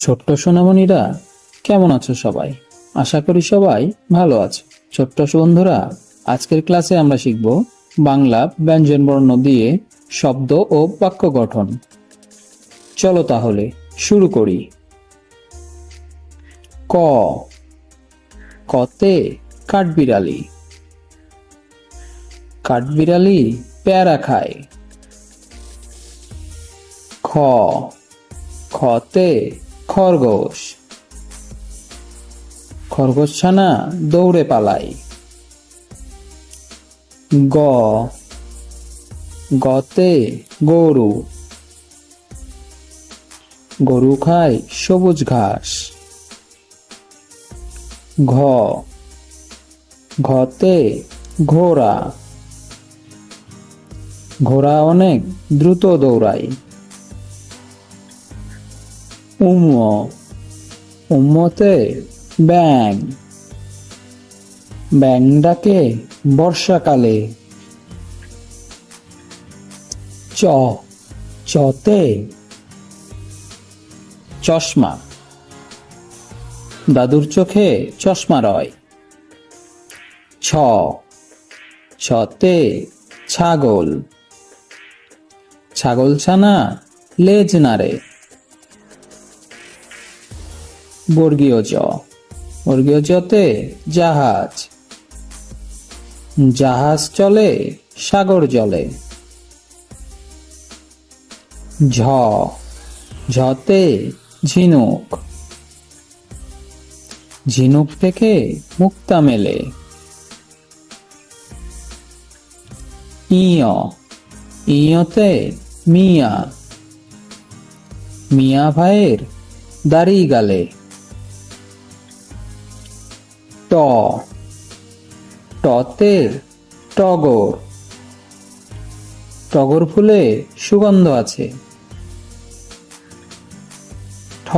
ছোট্ট সোনামণিরা কেমন আছো সবাই? আশা করি সবাই ভালো আছে। ছোট্ট বন্ধুরা, আজকের ক্লাসে আমরা শিখব বাংলা ব্যঞ্জনবর্ণ দিয়ে শব্দ ও বাক্য গঠন। চলো তাহলে, শুরু করি। ক। কতে কাঠবিড়ালি। কাঠবিড়ালি পেয়ারা খায়। খ। খতে খরগোশ। খরগোশ ছানা দৌড়ে পালায় গ। গতে গরু। গরু খায় সবুজ ঘাস। ঘ। ঘতে ঘোড়া। ঘোড়া অনেক দ্রুত দৌড়ায়। উম উম্মতে ব্যাং ব্যাং ডাকে বর্ষাকালে চ চতে চশমা দাদুর চোখে চশমা রয় ছ ছতে ছাগল ছাগল ছানা লেজ নাড়ে বর্গীয় জ বর্গীয় জতে জাহাজ। জাহাজ চলে, সাগর জলে। ঝ। ঝতে ঝিনুক। ঝিনুক থেকে মুক্তা মেলে। ইয়। ইয়তে মিয়া। মিয়া ভাইয়ের দাড়ি গালে। ট। টতে টগর। টগর ফুলে সুগন্ধ আছে। ঠ।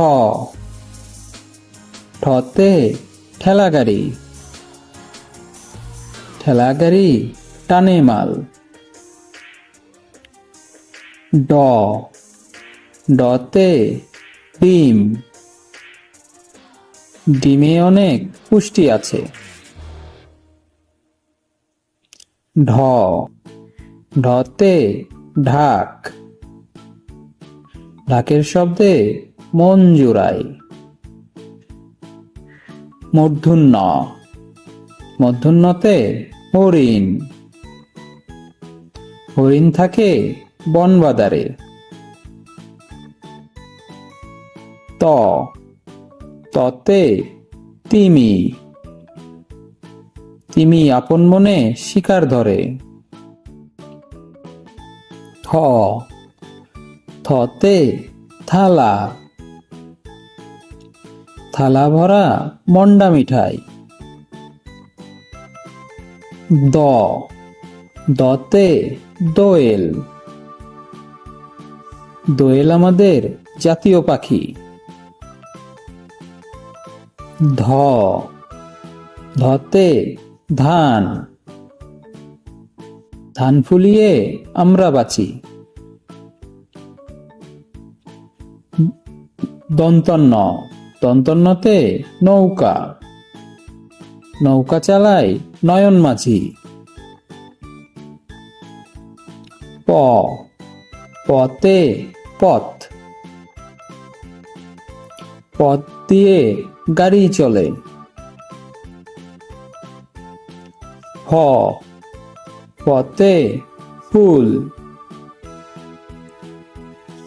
ঠতে ঠেলা গাড়ি ঠেলা গাড়ি টানে মাল। ড। ডতে ডিম। ডিমে অনেক পুষ্টি আছে। ঢ। ঢতে ঢাক। ঢাকের শব্দে মন জুড়ায়। মূর্ধন্য মূর্ধন্যতে হরিণ। হরিণ থাকে বনবাদারে। ত। ততে তিমি। তিমি আপন মনে শিকার ধরে। থ। থতে থালা। থালা ভরা মন্ডা মিঠাই। দ। দতে দোয়েল। দোয়েল আমাদের জাতীয় পাখি। ধ, ধতে ধান। ধান ফুলিয়ে আমরা বাঁচি। দন্তন্য দন্তন্নতে নৌকা। নৌকা চালায় নয়ন মাঝি। প পতে পথ। পথ দিয়ে গাড়ি চলে। হ, পথে ফুল।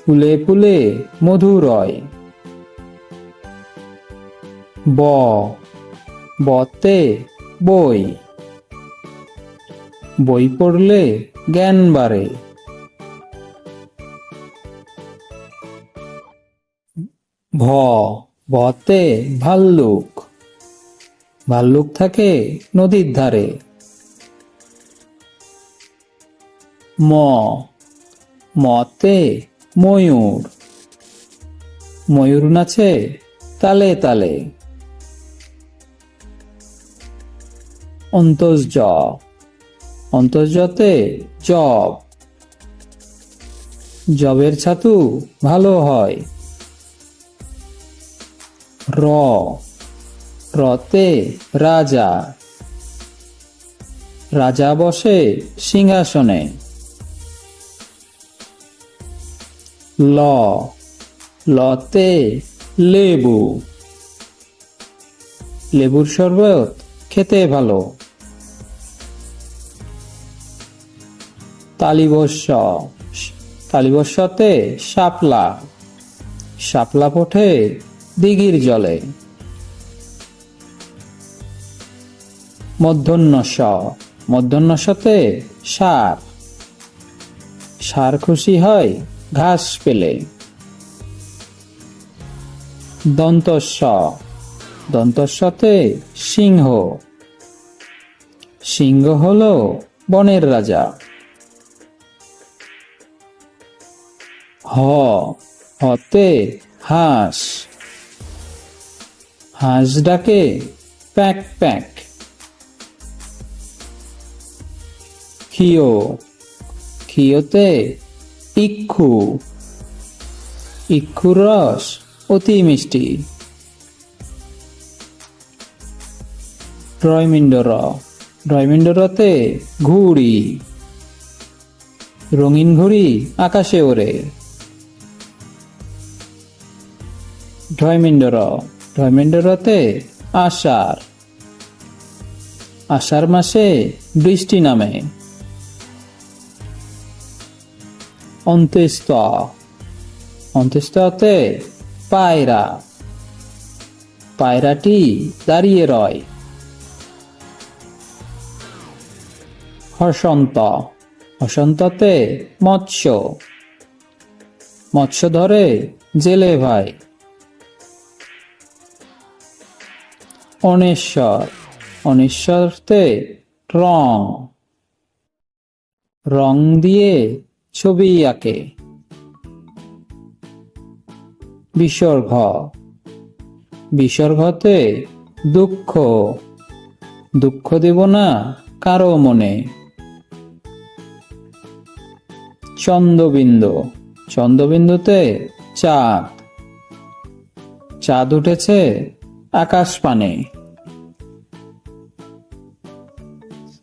ফুলে ফুলে মধু রয় ব, বতে বই। বই পড়লে জ্ঞান বাড়ে। ভ ভতে ভাল্লুক। ভাল্লুক থাকে নদীর ধারে। ম। মতে ময়ূর। ময়ূর নাচে তালে তালে। অন্তর্জ। অন্তর্জতে জব। জবের ছাতু ভালো হয়। র। রতে রাজা। রাজা বসে সিংহাসনে। ল। লতে লেবু। লেবুর শরবত খেতে ভালো। তালিবস্য। তালিবস্যতে শাপলা। শাপলা পঠে দিঘির জলে। মধ্যাহ্নস মধ্যাহ্নসতে সার। সার খুশি হয়, ঘাস পেলে। দন্তস্ব, দন্তস্বতে সিংহ। সিংহ হল বনের রাজা। হ, হতে হাঁস। হাঁস ডাকে প্যাক প্যাক। খিও খিওতে ইক্ষু। ইক্ষুর রস অতি মিষ্টি। রয়মিন্ডর। রয়মিন্ডরতে ঘুড়ি। রঙিন ঘুড়ি আকাশে ওড়ে। ঢয়মিন্ডর ঢয়মিন্ডরতে আষাঢ়। আষাঢ় মাসে বৃষ্টি নামে। অন্ত্যেস্ত অন্ত্যেস্ততে পায়রা। পায়রাটি দাঁড়িয়ে রয়। হসন্ত হসন্ততে মৎস্য। মৎস্য ধরে জেলে ভাই। অনেশ্বর। অনেশ্বরতে রং। রং দিয়ে ছবি আঁকে। বিসর্গ। বিসর্গতে দুঃখ। দুঃখ দেব না কারও মনে। চন্দ্রবিন্দু চন্দ্রবিন্দুতে চাঁদ। চাঁদ উঠেছে আকাশ পানে